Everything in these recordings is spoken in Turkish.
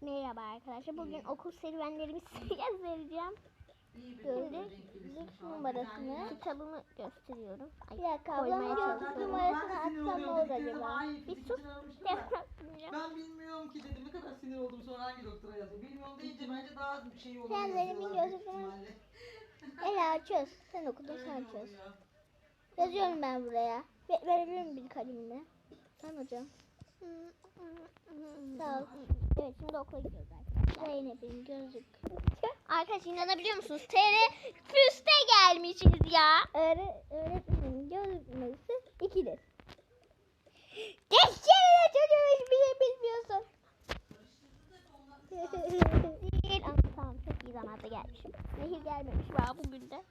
Merhaba arkadaşlar. Bugün okul serüvenlerimi size göstereceğim. Böyle lüks numarasını kitabımı gösteriyorum. Ay, Bir dakika ablamın gözlük numarasını atsam ne olur acaba? Bir sus. Ben bilmiyorum ki dedim ne kadar sinir oldum sonra hangi doktora yazdım. Bilmiyorum deyince bence daha şey olur. Kendilerimin gözlük numarası. Ela çöz. Sen okudun sen çöz. Yazıyorum ben buraya. Ve verebilir miyim bir kalemimi? Sen hocam. Sağ ol. Evet şimdi okula gidiyoruz arkadaşlar. Zeynep'in gözlük. Arkadaşlar inanabiliyor musunuz? TR füste gelmişiz ya. Öğre öğretmenin gözlük numarası 2'dir. Geçsene çocuğum hiçbir şey bilmiyorsun. Değil ama tamam çok iyi zamanda gelmişim. Nehir gelmemiş var bugün de.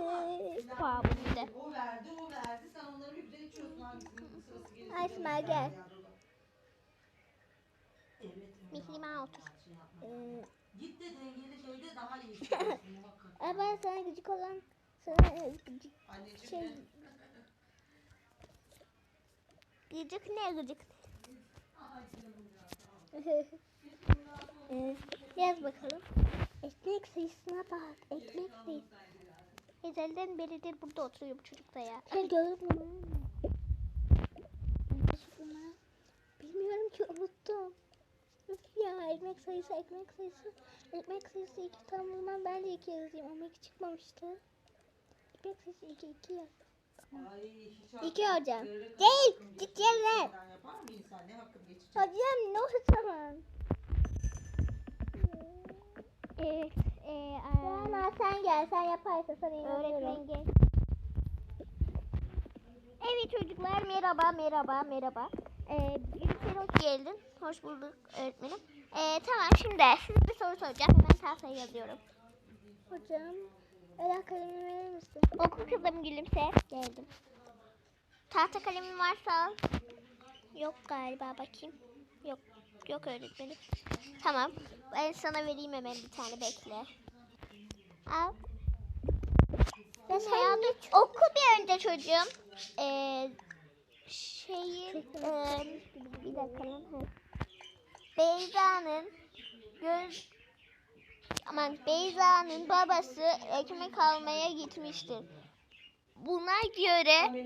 Bugün de. O verdi, o verdi. Sen onları bir güzel içiyorsun hangisinin sırası gelirse. Ay, İsmail, gel. Evet. Mihrime otur. Ee, Git de dengeli şeyde daha iyi içiyorsun muhakkak. ay ben sana gıcık olan sana gıcık Anneciğim şey. Gıcık ne gıcık? Yaz bakalım. Ekmek sayısına bak. Ekmek sayısı. Ezelden beridir burada oturuyor bu çocuk da ya. Ne? Gözlük numaran? Bilmiyorum ki unuttum. Ya ekmek sayısı ekmek sayısı. Ekmek sayısı iki tam zaman ben de iki yazayım ama iki çıkmamıştı. Ekmek sayısı iki iki yaz. Ay, hiç İki hocam. Değil, geçecek? Hocam ne o zaman? Evet. E, Ama sen gel sen yaparsın sana inanıyorum. öğretmen gel. Evet çocuklar merhaba merhaba merhaba. Ee, bir hoş geldin. Hoş bulduk öğretmenim. Ee, tamam şimdi size bir soru soracağım. Hemen tahtaya yazıyorum. Hocam Ela kalemini verir misin? Oku kızım gülümse. Geldim. Tahta kalemin varsa al. Yok galiba bakayım. Yok. Yok öğretmenim. Tamam. Ben sana vereyim hemen bir tane bekle. Al. Ya Sen hayatım oku bir önce çocuğum. Ee, şeyin ee, bir dakika. Beyza'nın göz aman Beyza'nın babası ekmek almaya gitmiştir. Buna göre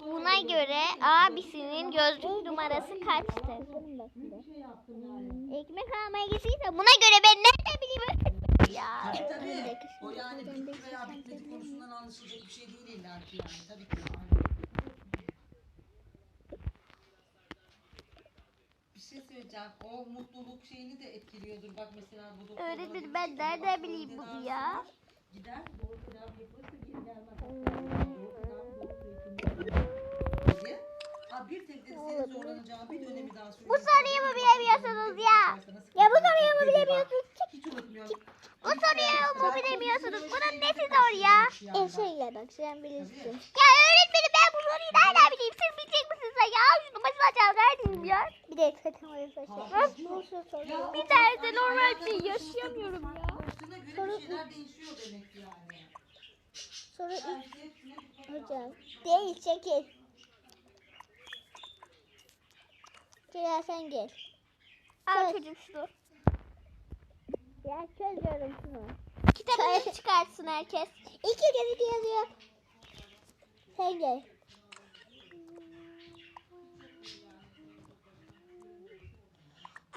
buna göre abisinin gözlük numarası kaçtır? Şey. Ekmek almaya gittiyse buna göre ben nereden bileyim? ya. Tabii tabii. O yani bitti veya bitmedi konusundan anlaşılacak bir şey değil illa ki yani. Tabii ki. Bir şey söyleyeceğim. O mutluluk şeyini de etkiliyordur. Bak mesela bu Öğretmenim, ben nereden bileyim bunu ya? var. Gider doğru tedavi yapılırsa geri gelmez. Diye. Ha bir tek de senin zorlanacağın bir dönemi daha söyleyeyim. Bu soruyu mu bilemiyorsunuz ya? Ya bu soruyu mu bilemiyorsunuz? Hiç unutmuyorum. Bu soruyu mu bilemiyorsunuz? Bunun nesi zor ya? E bak sen bilirsin. Ya öğretmenim ben bu soruyu nereden bileyim? Siz bilecek misiniz ya? Şunu başına açar verdim ya. Bir de takım arası şey. Bir derste normal bir şey yaşayamıyorum ya. Konuştuğuna göre bir şeyler değişiyor demek ki yani. Soru üç hocam. Değil çekil. Celal sen gel. Al çocuğum şunu. Ya çözüyorum şunu. Kitabını çıkartsın herkes. İki kez iki yazıyor. Sen gel.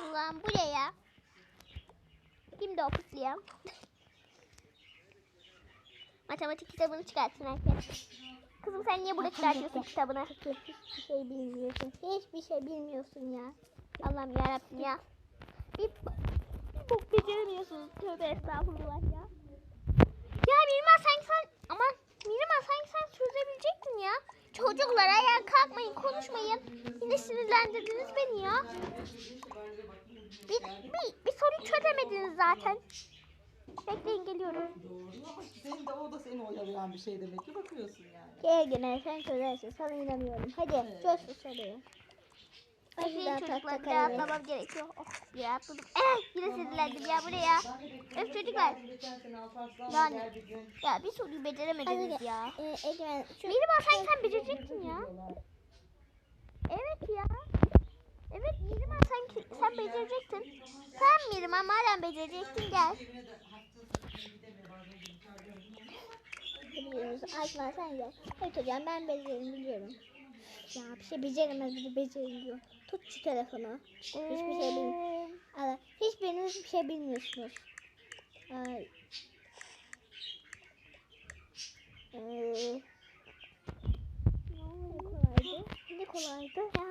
Ulan bu ne ya? Kimdi o fısıldayan? Matematik kitabını çıkartsın herkes. Kızım sen niye burada çıkartıyorsun kitabını? Hiçbir şey bilmiyorsun. Hiçbir şey bilmiyorsun ya. Allah'ım yarabbim ya. Bir çok beceremiyorsunuz. Tövbe estağfurullah ya. Ya Mirma sanki sen aman Mirma sanki sen çözebilecektin ya. Çocuklar ayağa kalkmayın konuşmayın. Yine sinirlendirdiniz beni ya. Bir, bir, bir soruyu çözemediniz zaten. Bekleyin geliyorum. Doğru ama senin de o da seni oyalayan bir şey demek ki bakıyorsun yani. Gel gene sen çözersin. Sana inanıyorum. Hadi Evet. çöz şu soruyu. Hadi Bekleyin daha çocuklar tahta bir rahatlamam gerekiyor. Oh bir rahatladım. Eh yine sinirlendim ya bu ne ya. Öf çocuklar. Yani. Ya bir soruyu beceremediniz Hadi ya. e, Egemen şu Mirma sanki sen becerecektin ya. Evet ya. Evet Mirma madem becerecektin. Sen Mirman madem becerecektin gel. Biliyoruz. Sen gel. Evet hocam ben becerim biliyorum. Ya bir şey beceremez bir de becerim diyor. Tut şu telefonu. Hiçbir şey bilmiyorum. Allah, hiçbiriniz bir şey bilmiyorsunuz. Ay. Ee, ne kolaydı? Ne kolaydı? Ya.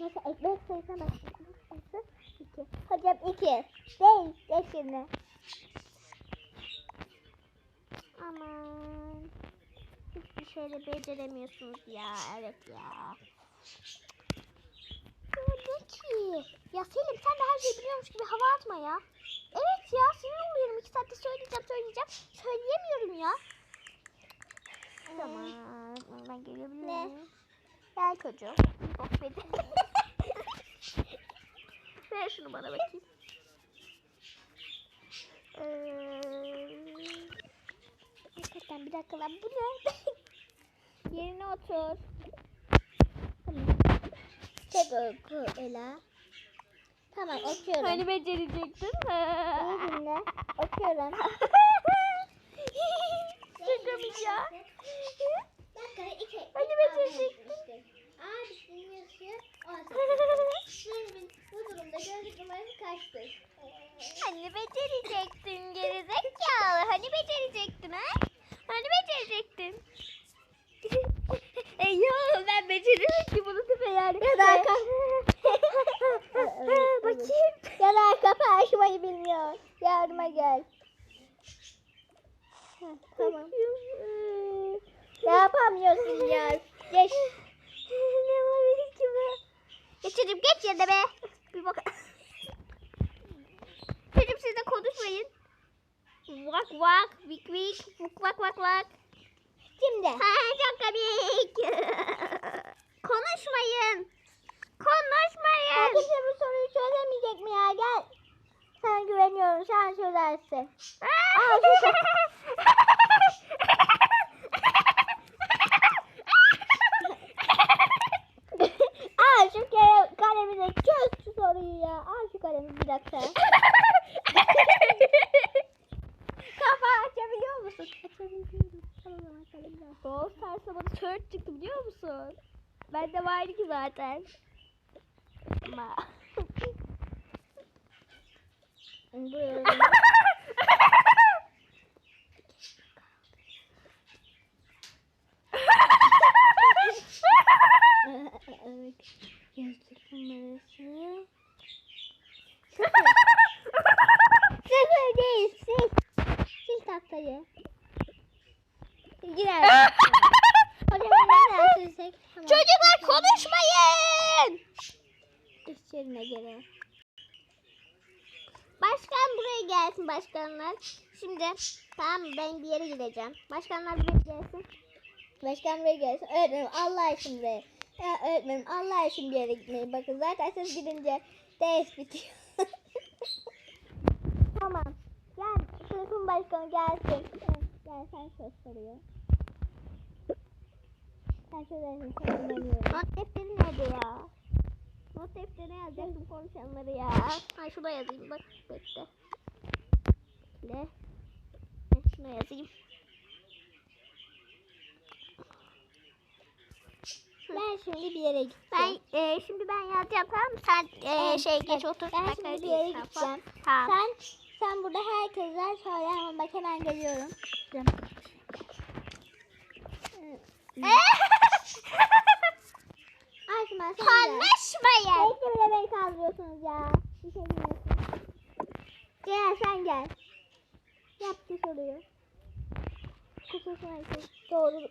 Neyse ekmek sayısına bak. Ekmek sayısı iki. Hocam iki. Değil. Geç şimdi. Aman. Hiçbir şeyle beceremiyorsunuz ya. Evet ya. Ne ki? Ya Selim sen de her şeyi biliyormuş gibi hava atma ya. Evet ya sinir oluyorum. İki saatte söyleyeceğim söyleyeceğim. Söyleyemiyorum ya. Tamam. Ben gelebilir Ne? Gel çocuğum. Bok beni. Ver şunu bana bakayım. Ee, Hakikaten bir dakika lan bu ne? Yerine otur. Çek oku Ela. Tamam okuyorum. Hani becerecektin? İyi dinle. Okuyorum. Çıkamayacağım. Dakika iki. Hani becerecektin? Abisinin yaşı 18. Benim bu durumda gözlük numarası kaçtır? Hani becerecektin gerizekalı. Hani becerecektin ha? Hani becerecektin? e ya ben beceriyorum ki bunu tipe yani. Ya da kap- Bakayım. Ya da kapı açmayı bilmiyor. Yardıma gel. Tamam. Yapamıyorsun ya. Geç. ne var ki be? Geç çocuğum geç yerine be. Bir bak. çocuğum siz de konuşmayın. Vak vak vik vik vuk vak vak vak. Şimdi. Ha, çok komik. Konuşmayın. Konuşmayın. Kimse bu soruyu çözemeyecek mi ya? Gel. Sana güveniyorum. Sen çözersin. Al şu Al şu kere kalemini çöz şu soruyu ya. Al şu kalemi bir dakika. Kafa açabiliyor musun? Açabiliyorum. Tamam açabiliyorum. Brawl Stars'a bana tört çıktı biliyor musun? Bende vardı ki zaten. Ama. Evet. Yazdık numarası. Sıfır değil. Sil. Sil tahtayı. Girer. Çocuklar konuşmayın. İş yerine. Başkan buraya gelsin başkanlar. Şimdi tamam ben bir yere gideceğim. Başkanlar buraya gelsin. Başkan buraya gelsin. Öğretmenim Allah için buraya. Ya öğretmenim Allah için bir yere gitmeyin. Bakın zaten siz gidince ders bitiyor. tamam. Sınıfın başkanı gelsin. Gel sen çöz soruyu. Sen çözersin. Sen inanıyorum. Not defteri nerede ya? Not defterine yazacaktım konuşanları ya. Ay şuna yazayım bak. Bekle. Heh, Şuna yazayım. Ben şimdi bir yere gideceğim. Ben e, şimdi ben yazacağım tamam mı? Sen e, Evet, şey geç otur. Ben şimdi bir yere değil, gideceğim. Tamam. Sen sen burada herkese söyle ama bak hemen geliyorum. Gel. Konuşmayın. Bekle bile beni kaldırıyorsunuz ya. Bir şey bilmiyorsun. Gel sen gel. Yap şu soruyu. Kutusuna için. Doğru.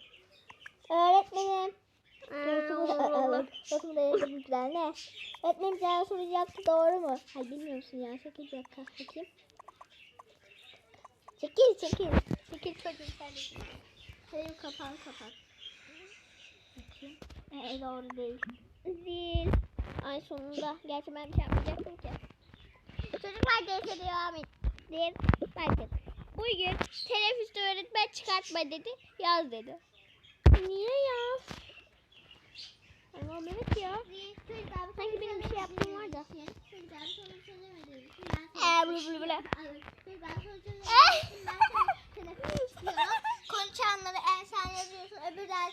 Öğretmenim. Bakın da yazmışlar ne? Öğretmenim sana soru yaptı doğru mu? Hayır bilmiyor musun ya? Çekil bir dakika bakayım. Çekil çekil. Çekil çocuğum sen de. Şöyle kapan kapat. Bakayım. Ee, doğru değil. Zil. Ay sonunda. Gerçi ben bir şey yapmayacaktım ki. Çocuklar derse devam ettim. Bakın. Bugün teneffüste öğretmen çıkartma dedi. Yaz dedi. Niye ya? Tamam evet ya. Sanki benim bir şey yaptığım var da. Eee bulu bulu bulu. Konuşanları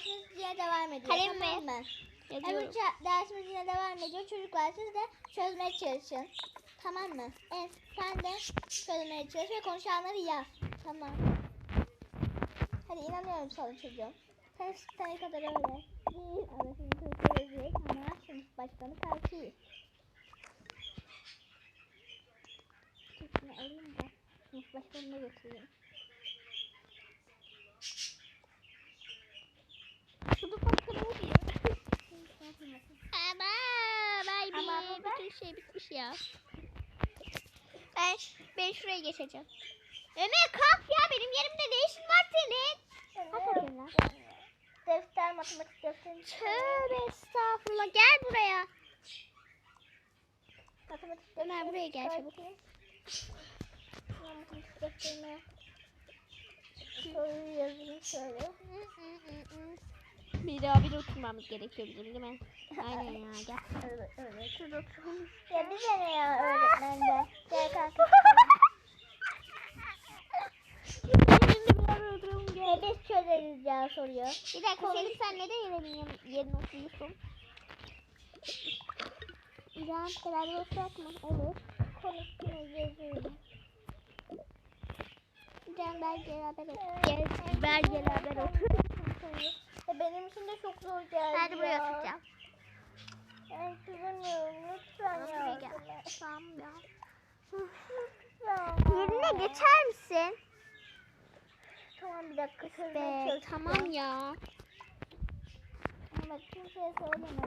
Öbür dersiniz yine devam ediyor. Kalem mi? tamam? Öbür Yazıyorum. ça- dersimiz yine devam ediyor. Çocuklar siz de çözmeye çalışın. Tamam mı? En sen de çözmeye çalış ve konuşanları yaz. Tamam. Hadi inanıyorum sana çocuğum. Sen sene kadar öyle. Bir arasını söyleyecek ama sınıf başkanı kalkıyor. Şunu alayım da sınıf başkanına götüreyim. Şunu bakalım diyor. Ama bay Ama burada- Bütün şey bitmiş ya. Ben, ben şuraya geçeceğim. Ömer kalk ya benim yerimde ne işin var senin? Hakikaten lan. Defter, matematik defteri. Tövbe estağfurullah gel buraya. Matematik Ömer buraya gel çabuk. matematik defterine soruyu yazayım şöyle. Bir daha bir oturmamız gerekiyor bizim değil mi? Aynen ya gel. Evet, evet. Şurada oturalım. Ya bize ne ya öğretmen de. Gel bir gel. biz çözeriz ya soruyu. Bir dakika Selim sen neden yeremin yerine oturuyorsun? İrem beraber otursak mı? Olur. Konuşmayı yazıyorum. İrem ben beraber otur. Gel ben beraber otur. Benim için de çok zor geldi de buraya ya. oturacağım. Ben çözemiyorum. Lütfen ya. buraya gel. Tamam ya. Lütfen. Yerine geçer misin? Tamam bir dakika çözmeye Be çalışacağım. tamam ya. Ama kimseye söyleme.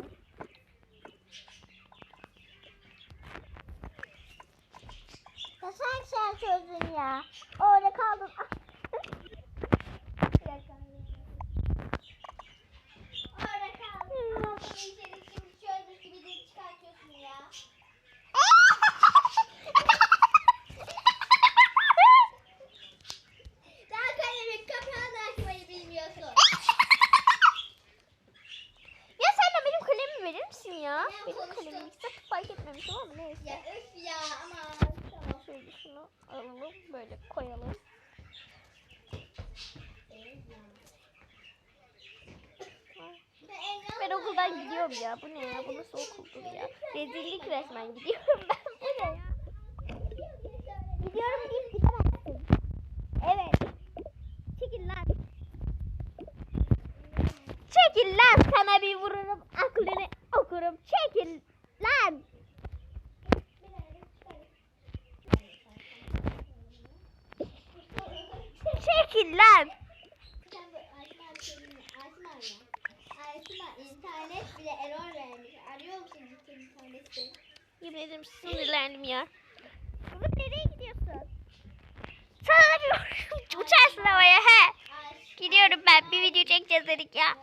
Ya sen sen çözdün ya. Orada kaldın. Bir dakika. Orada kaldın. Kaldın içeri şimdi çözdük gibi de çıkartıyorsun ya. Daha kalemin kapağını açmayı bilmiyorsun. Ya sen de benim kalemimi verir misin ya? Ya benim konuştum. kalemimi hiç fark etmemiş ama neyse. Ya öf ya ama. Tamam. Şöyle şunu alalım böyle koyalım. Ben gidiyorum ya. Bu ne ya? Bu nasıl okuldur ya? Rezillik resmen gidiyorum ben. Bu ne ya? Gidiyorum deyip gidemezsin. Evet. Çekil lan. Çekil lan sana bir vururum aklını okurum. Çekil lan. Çekil lan. Sen bu Ayşma Ayşma Ayşma ya. Ayşma internet bile error vermiş. Arıyor musun bütün internette? Yemin ederim sinirlendim ya. Kızım nereye gidiyorsun? Sana bir uçarsın havaya he. Gidiyorum ben bir video çekeceğiz dedik ya.